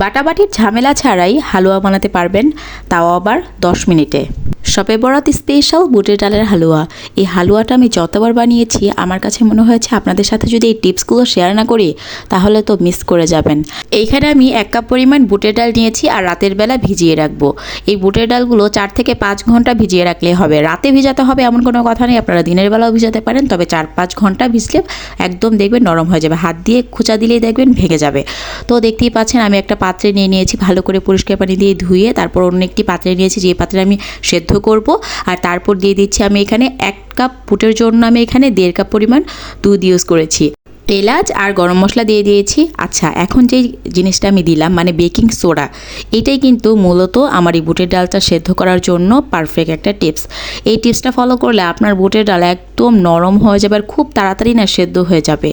বাটাবাটির ঝামেলা ছাড়াই হালুয়া বানাতে পারবেন তাও আবার দশ মিনিটে। শপে বরাত স্পেশাল বুটের ডালের হালুয়া। এই হালুয়াটা আমি যতবার বানিয়েছি, আমার কাছে মনে হয়েছে আপনাদের সাথে যদি এই টিপসগুলো শেয়ার না করি, তাহলে তো মিস করে যাবেন। এইখানে আমি এক কাপ পরিমাণ বুটের ডাল নিয়েছি আর রাতের বেলা ভিজিয়ে রাখব। এই বুটের ডালগুলো চার থেকে পাঁচ ঘণ্টা ভিজিয়ে রাখলে হবে। রাতে ভিজাতে হবে এমন কোনো কথা নেই, আপনারা দিনের বেলাও ভিজাতে পারেন, তবে চার পাঁচ ঘণ্টা ভিজলে একদম দেখবেন নরম হয়ে যাবে। হাত দিয়ে খোঁচা দিলেই দেখবেন ভেঙে যাবে। তো দেখতেই পাচ্ছেন, আমি একটা পাত্রে নিয়ে নিয়েছি, ভালো করে পরিষ্কার পানি দিয়ে ধুয়ে তারপর অন্য একটি পাত্রে নিয়েছি, যে পাত্রে আমি সেদ্ধ করব। আর তারপর দিয়ে দিচ্ছি আমি এখানে এক কাপ ফুটের জন্য আমি এখানে দেড় কাপ পরিমাণ দুধ ইউজ করেছি। এলাচ আর গরম মশলা দিয়ে দিয়েছি। আচ্ছা এখন যেই জিনিসটা আমি দিলাম মানে বেকিং সোডা, এটাই কিন্তু মূলত আমার এই বুটের ডালটা সেদ্ধ করার জন্য পারফেক্ট একটা টিপস এই টিপসটা ফলো করলে আপনার বুটের ডাল একদম নরম হয়ে যাবে আর খুব তাড়াতাড়ি না সেদ্ধ হয়ে যাবে।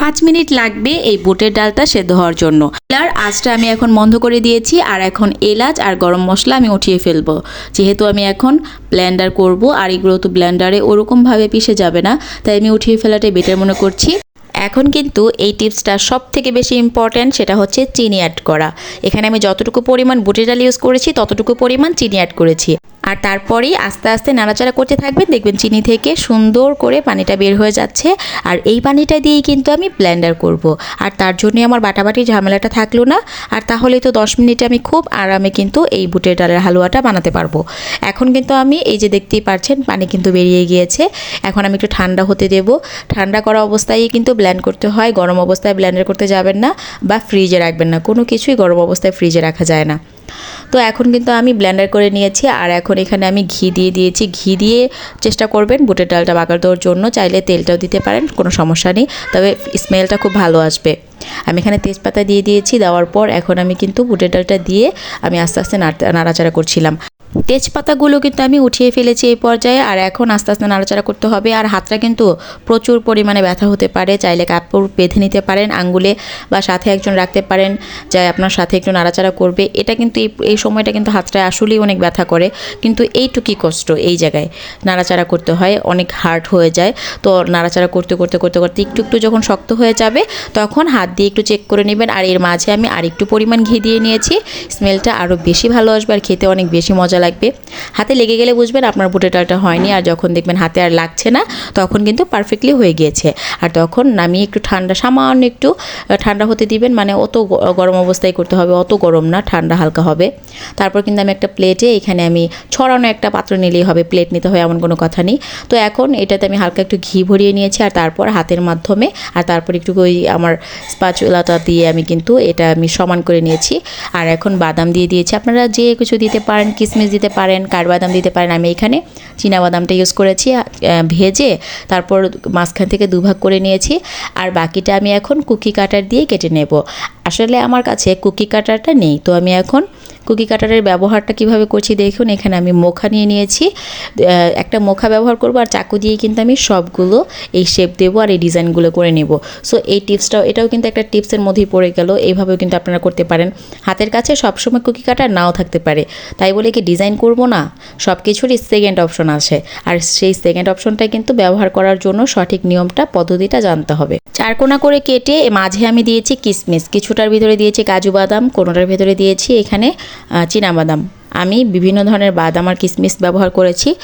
পাঁচ মিনিট লাগবে এই বুটের ডালটা সেদ্ধ হওয়ার জন্য। আর আঁচটা আমি এখন বন্ধ করে দিয়েছি আর এখন এলাচ আর গরম মশলা আমি উঠিয়ে ফেলব। যেহেতু আমি এখন ব্লেন্ডার করব আর এগুলো তো ব্লেন্ডারে ওরকমভাবে পিষে যাবে না, তাই আমি উঠিয়ে ফেলাটাই বেটার মনে করছি। এখন কিন্তু এই টিপসটা সব থেকে বেশি ইম্পর্ট্যান্ট সেটা হচ্ছে চিনি অ্যাড করা। এখানে আমি যতটুকু পরিমাণ বুটের ডাল ইউজ করেছি, ততটুকু পরিমাণ চিনি অ্যাড করেছি। আর তারপরেই আস্তে আস্তে নাড়াচাড়া করতে থাকবেন। দেখবেন চিনি থেকে সুন্দর করে পানিটা বের হয়ে যাচ্ছে। আর এই পানিটা দিয়েই কিন্তু আমি ব্লেন্ডার করব। আর তার জন্যই আমার বাটাবাটি ঝামেলাটা থাকল না। আর তাহলে তো দশ মিনিটে আমি খুব আরামে কিন্তু এই বুটের ডালের হালুয়াটা বানাতে পারব। এখন কিন্তু আমি এই যে দেখতেই পাচ্ছেন পানি কিন্তু বেরিয়ে গিয়েছে। এখন আমি একটু ঠান্ডা হতে দেব। ঠান্ডা করা অবস্থায় কিন্তু ব্ল্যান্ড করতে হয়। গরম অবস্থায় ব্ল্যান্ডার করতে যাবেন না বা ফ্রিজে রাখবেন না। কোনো কিছুই গরম অবস্থায় ফ্রিজে রাখা যায় না। তো এখন কিন্তু আমি ব্ল্যান্ডার করে নিয়েছি আর এখন এখানে আমি ঘি দিয়ে দিয়েছি। ঘি দিয়ে চেষ্টা করবেন বুটের ডালটা বাগার দেওয়ার জন্য, চাইলে তেলটাও দিতে পারেন, কোনো সমস্যা নেই। তবে স্মেলটা খুব ভালো আসবে। আমি এখানে তেজপাতা দিয়ে দিয়েছি, দেওয়ার পর এখন আমি কিন্তু বুটের ডালটা দিয়ে আমি আস্তে আস্তে নাড়াচাড়া করছিলাম। তেজপাতাগুলো কিন্তু আমি উঠিয়ে ফেলেছি এই পর্যায়ে, আর এখন আস্তে আস্তে নাড়াচাড়া করতে হবে। আর হাতটা কিন্তু প্রচুর পরিমাণে ব্যথা হতে পারে, চাইলে কাপড় বেঁধে নিতে পারেন আঙ্গুলে বা সাথে একজন রাখতে পারেন, যাই আপনার সাথে একটু নাড়াচাড়া করবে। এটা কিন্তু এই সময়টা কিন্তু হাতটা আসলেই অনেক ব্যথা করে, কিন্তু এইটুকুই কষ্ট এই জায়গায় নাড়াচাড়া করতে হয়, অনেক হার্ড হয়ে যায়। তো নাড়াচাড়া করতে করতে করতে করতে একটু একটু যখন শক্ত হয়ে যাবে, তখন হাত দিয়ে একটু চেক করে নেবেন, আর এর মাঝে আমি আর একটু পরিমাণ ঘি দিয়ে নিয়েছি স্মেলটা আরও বেশি ভালো আসবে, আর খেতে অনেক বেশি মজা লাগবে। হাতে লেগে গেলে বুঝবেন আপনার বুটের ডালটা হয়নি আর যখন দেখবেন হাতে আর লাগছে না, তখন কিন্তু পারফেক্টলি হয়ে গিয়েছে। আর তখন নামিয়ে একটু ঠান্ডা, সামান্য একটু ঠান্ডা হতে দিবেন মানে অত গরম অবস্থায় করতে হবে, অত গরম না, ঠান্ডা হালকা হবে। তারপর কিন্তু আমি একটা প্লেটে এখানে আমি ছড়ানো একটা পাত্র নিলেই হবে প্লেট নিতে হয় এমন কোনো কথা নেই। তো এখন এটাতে আমি হালকা একটু ঘি ভরিয়ে নিয়েছি আর তারপর হাতের মাধ্যমে, আর তারপর একটু ওই আমার স্পাচুলাটা দিয়ে আমি কিন্তু এটা আমি সমান করে নিয়েছি। আর এখন বাদাম দিয়ে দিয়েছি। আপনারা যে কিছু দিতে পারেন কিশমিশ দিতে পারেন, কাঠবাদাম দিতে পারেন। আমি এখানে বাদামটা ইউজ করেছি ভেজে তারপর মাঝখান থেকে দুভাগ করে নিয়েছি। আর বাকিটা আমি এখন কুকি কাটার দিয়ে কেটে নেব। আসলে আমার কাছে কুকি কাটারটা নেই, তো আমি এখন কুকি কাটারের ব্যবহারটা কীভাবে করছি দেখুন, এখানে আমি মোখা নিয়ে নিয়েছি। একটা মোখা ব্যবহার করব আর চাকু দিয়ে কিন্তু আমি সবগুলো এই শেপ দেবো আর এই ডিজাইনগুলো করে নেব। সো এই টিপসটাও এটাও কিন্তু একটা টিপসের মধ্যেই পড়ে গেল। এইভাবেও কিন্তু আপনারা করতে পারেন। হাতের কাছে সবসময় কুকি কাটার নাও থাকতে পারে। তাই বলে কি ডিজাইন করব না? সব কিছুরই সেকেন্ড অপশন আছে। আর সেই সেকেন্ড অপশনটা কিন্তু ব্যবহার করার জন্য সঠিক নিয়মটা, পদ্ধতিটা জানতে হবে। চারকোনা করে কেটে মাঝে আমি দিয়েছি কিসমিস। কিছুটার ভিতরে দিয়েছি কাজু বাদাম, কোনোটার ভিতরে দিয়েছি এখানে বাদাম। আমি বিভিন্ন ধরনের বাদাম আর কিশমিশ ব্যবহার করেছি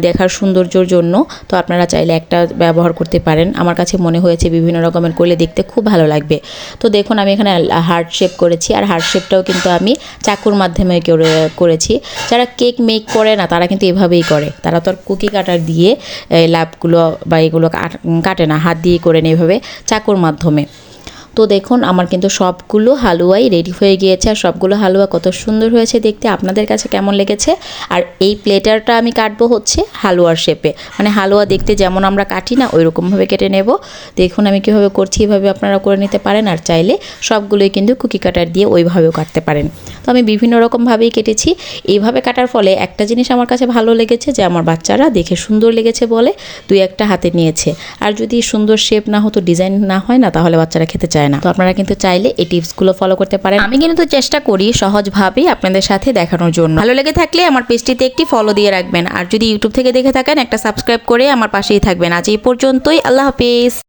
দেখার সৌন্দর্যর জন্য। তো আপনারা চাইলে একটা ব্যবহার করতে পারেন। আমার কাছে মনে হয়েছে বিভিন্ন রকমের করলে দেখতে খুব ভালো লাগবে। তো দেখুন, আমি এখানে হার্ট শেপ করেছি, আর হার্ট শেপটাও কিন্তু আমি চাকুর মাধ্যমে করে- করেছি। যারা কেক মেক করে না, তারা কিন্তু এভাবেই করে। তারা তো আর কুকি কাটার দিয়ে লাভগুলো বা এগুলো কাটে না, হাত দিয়ে করে নেয় এভাবে চাকুর মাধ্যমে। তো দেখুন, আমার কিন্তু সবগুলো হালুয়াই রেডি হয়ে গিয়েছে আর সবগুলো হালুয়া কত সুন্দর হয়েছে দেখতে। আপনাদের কাছে কেমন লেগেছে? আর এই প্লেটারটা আমি কাটবো হচ্ছে হালুয়ার শেপে মানে হালুয়া দেখতে যেমন আমরা কাটি না ওই রকমভাবে কেটে নেব। দেখুন, আমি কীভাবে করছি, এভাবে আপনারা করে নিতে পারেন আর চাইলে সবগুলোই কিন্তু কুকি কাটার দিয়ে ওইভাবেও কাটতে পারেন। তো আমি বিভিন্ন রকমভাবেই কেটেছি। এইভাবে কাটার ফলে একটা জিনিস আমার কাছে ভালো লেগেছে যে আমার বাচ্চারা দেখে সুন্দর লেগেছে বলে দুই একটা হাতে নিয়েছে। আর যদি সুন্দর শেপ না হতো ডিজাইন না হয় না, তাহলে বাচ্চারা খেতে চায় না। তো আপনারা কিন্তু চাইলে এই টিপসগুলো ফলো করতে পারেন। আমি কিন্তু চেষ্টা করি সহজভাবেই আপনাদের সাথে দেখানোর জন্য। ভালো লেগে থাকলে আমার পেজটিতে একটি ফলো দিয়ে রাখবেন। আর যদি ইউটিউব থেকে দেখে থাকেন একটা সাবস্ক্রাইব করে আমার পাশেই থাকবেন। আজ এই পর্যন্তই। আল্লাহ হাফিজ।